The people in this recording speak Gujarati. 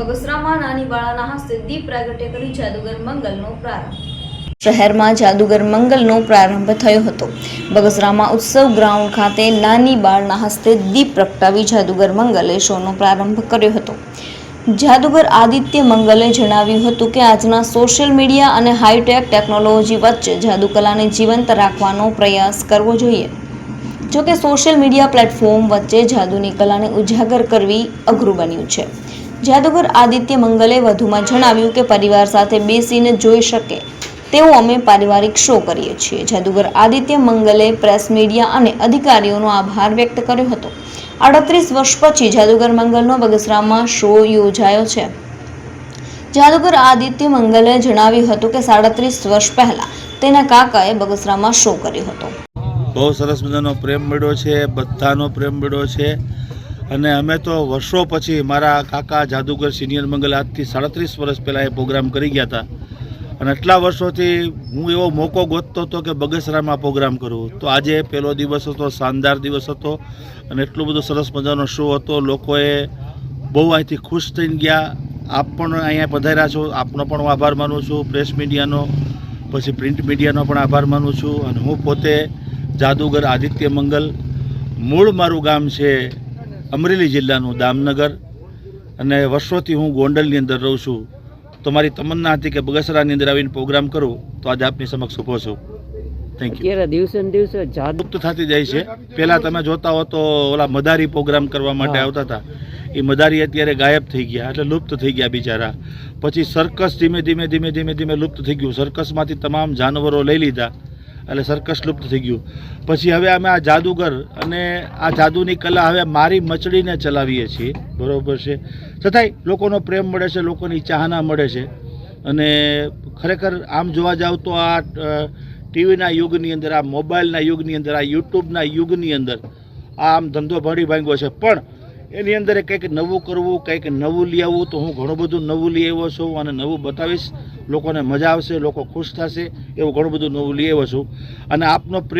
બગસરામાં નાની બાળાના હસ્તે દીપ પ્રાગટ્ય કરી જાદુગર મંગલનો પ્રારંભ. શહેરમાં જાદુગર મંગલનો પ્રારંભ થયો હતો. બગસરામાં ઉત્સવ ગ્રાઉન્ડ ખાતે નાની બાળના હસ્તે દીપ પ્રગટાવી જાદુગર મંગલે શોનો પ્રારંભ કર્યો હતો. જાદુગર આદિત્ય મંગલે જણાવ્યું હતું કે આજના સોશિયલ મીડિયા અને હાઈટેક ટેકનોલોજી વચ્ચે જાદુકલાને જીવંત રાખવાનો પ્રયાસ કરવો જોઈએ. જોકે સોશિયલ મીડિયા પ્લેટફોર્મ વચ્ચે જાદુની કલાને ઉજાગર કરવી અઘરું બન્યું છે. જાદુગર આદિત્ય મંગલે વધુમાં જણાવ્યું કે પરિવાર સાથે બેસીને જોઈ શકે. તેવો અમે પારિવારિક શો કરીએ છીએ. જાદુગર આદિત્ય મંગલે પ્રેસ મીડિયા અને અધિકારીઓનો આભાર વ્યક્ત કર્યો હતો. આડત્રીસ વર્ષ પછી જાદુગર મંગલનો બગસરામાં શો યોજાયો છે. જાદુગર આદિત્ય મંગલે જણાવ્યું હતું કે સાડત્રીસ વર્ષ પહેલા તેના કાકાએ બગસરામાં શો કર્યો હતો. બહુ સરસ મજાનો પ્રેમ મળ્યો છે, બધાનો પ્રેમ મળ્યો છે. અને અમે તો વર્ષો પછી મારા કાકા જાદુગર સિનિયર મંગલ આજથી સાડત્રીસ વર્ષ પહેલાં એ પ્રોગ્રામ કરી ગયા હતા. અને એટલા વર્ષોથી હું એવો મોકો ગોતતો હતો કે બગસરામાં પ્રોગ્રામ કરું. તો આજે પહેલો દિવસ હતો, શાનદાર દિવસ હતો અને એટલો બધો સરસ મજાનો શો હતો. લોકોએ બહુ અહીંથી ખુશ થઈને ગયા. આપ પણ અહીંયા પધાર્યા છો. આપનો પણ હું આભાર માનું છું. પ્રેસ મીડિયાનો, પછી પ્રિન્ટ મીડિયાનો પણ આભાર માનું છું. અને હું પોતે જાદુગર આદિત્ય મંગલ, મૂળ મારું ગામ છે અમરેલી જિલ્લાનું દામનગર અને વર્ષોથી હું ગોંડલની અંદર રહું છું. તો મારી તમન્ના હતી કે બગસરાની અંદર આવીને પ્રોગ્રામ કરું તો આજે આપની સમક્ષ ઊભો છું. થેન્ક યુ દિવસે ને દિવસે જાગૃત થતી જાય છે. પહેલાં તમે જોતા હો તો ઓલા મદારી પ્રોગ્રામ કરવા માટે આવતા હતા. એ મદારી અત્યારે ગાયબ થઈ ગયા એટલે લુપ્ત થઈ ગયા બિચારા. પછી સર્કસ ધીમે ધીમે ધીમે ધીમે ધીમે લુપ્ત થઈ ગયું. સર્કસમાંથી તમામ જાનવરો લઈ લીધા. એટલે સર્કસ લુપ્ત થઈ ગયું. પછી હવે અમે આ જાદુગર અને આ જાદુની કલા હવે મારી મચડીને ચલાવીએ છીએ. બરોબર છે? છતાંય લોકોનો પ્રેમ મળે છે, લોકોની ચાહના મળે છે. અને ખરેખર આમ જોવા જાવ તો આ ટીવીના યુગની અંદર, આ મોબાઈલના યુગની અંદર, આ યુટ્યુબના યુગની અંદર આ આમ ધંધો ભરી ભાંગ્યો છે. પણ એની અંદર કંઈક નવું કરવું, કંઈક નવું લઈ આવવું, તો હું ઘણું બધું નવું લઈ આવ્યો છું અને નવું બતાવીશ. લોકોને મજા આવશે, લોકો ખુશ થશે, એવું ઘણું બધું નવું લઈ આવ્યો છું. અને આપનો પ્રેમ